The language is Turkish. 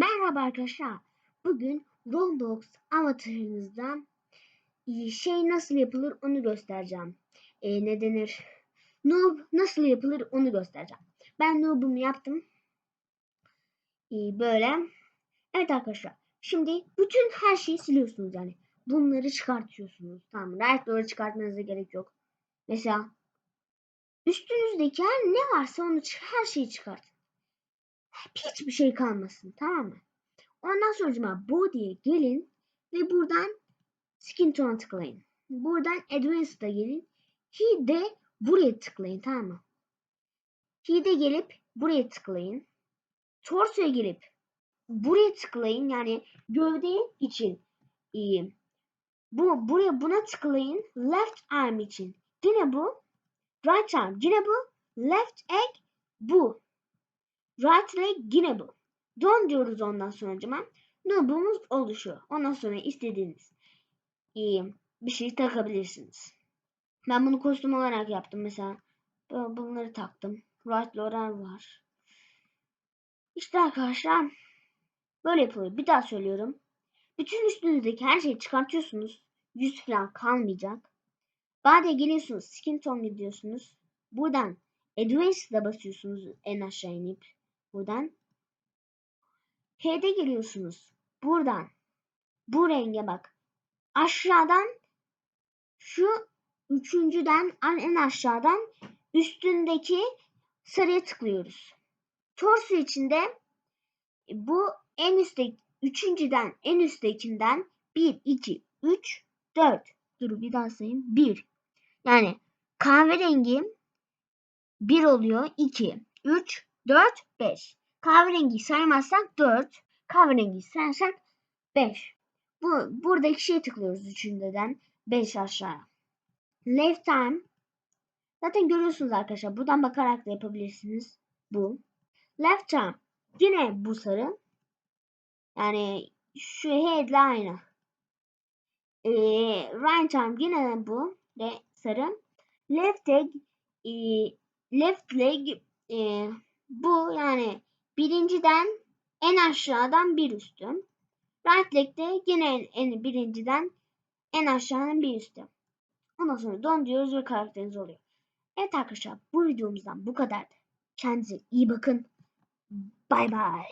Merhaba arkadaşlar. Bugün Roblox avatarınızdan e, şey nasıl yapılır onu göstereceğim. E, ne denir? Noob nasıl yapılır onu göstereceğim. Ben noob'umu yaptım. E, böyle. Evet arkadaşlar. Şimdi bütün her şeyi siliyorsunuz yani. Bunları çıkartıyorsunuz. Tamam. Right'ları çıkartmanıza gerek yok. Mesela üstünüzdeki her ne varsa onu her şeyi çıkartın. Hiçbir şey kalmasın. Tamam mı? Ondan sonra body'ye gelin ve buradan skin tone'a tıklayın. Buradan advanced'a gelin. He'de buraya tıklayın tamam mı? He'de gelip buraya tıklayın. Torso'ya gelip buraya tıklayın. Yani gövde için iyi. Bu buraya buna tıklayın. Left arm için. Yine bu. Right arm. Yine bu. Left egg bu. Right leg yine bu. Don diyoruz ondan sonra noob'umuz oluşuyor. Ondan sonra istediğiniz iyi bir şey takabilirsiniz. Ben bunu kostüm olarak yaptım mesela. Bunları taktım. Right Lauren var. İşte arkadaşlar böyle yapılıyor. Bir daha söylüyorum. Bütün üstünüzdeki her şeyi çıkartıyorsunuz. Yüz falan kalmayacak. Bade geliyorsunuz. Skin tone gidiyorsunuz. Buradan Advanced'a basıyorsunuz en aşağı inip. Buradan H'de geliyorsunuz. Buradan. Bu renge bak. Aşağıdan şu üçüncüden en aşağıdan üstündeki sarıya tıklıyoruz. Torso içinde bu en üstte üçüncüden en üsttekinden 1, 2, 3, 4. Dur bir daha sayayım. 1. Yani kahverengi 1 oluyor. 2, 3, 4, 5. Kahverengi saymazsak 4. Kahverengi sayarsak 5. Bu, buradaki şeye tıklıyoruz üçüncüden 5 aşağı. Left time. Zaten görüyorsunuz arkadaşlar. Buradan bakarak da yapabilirsiniz. Bu. Left time. Yine bu Yani şu head'le aynı. Ee, right time yine bu. De sarı. Left leg e, left leg e, bu yani birinciden en aşağıdan bir üstü. Right leg'de yine en, en birinciden en aşağıdan bir üstü. Ondan sonra don diyoruz ve karakteriniz oluyor. Evet arkadaşlar bu videomuzdan bu kadardı. Kendinize iyi bakın. Bay bay.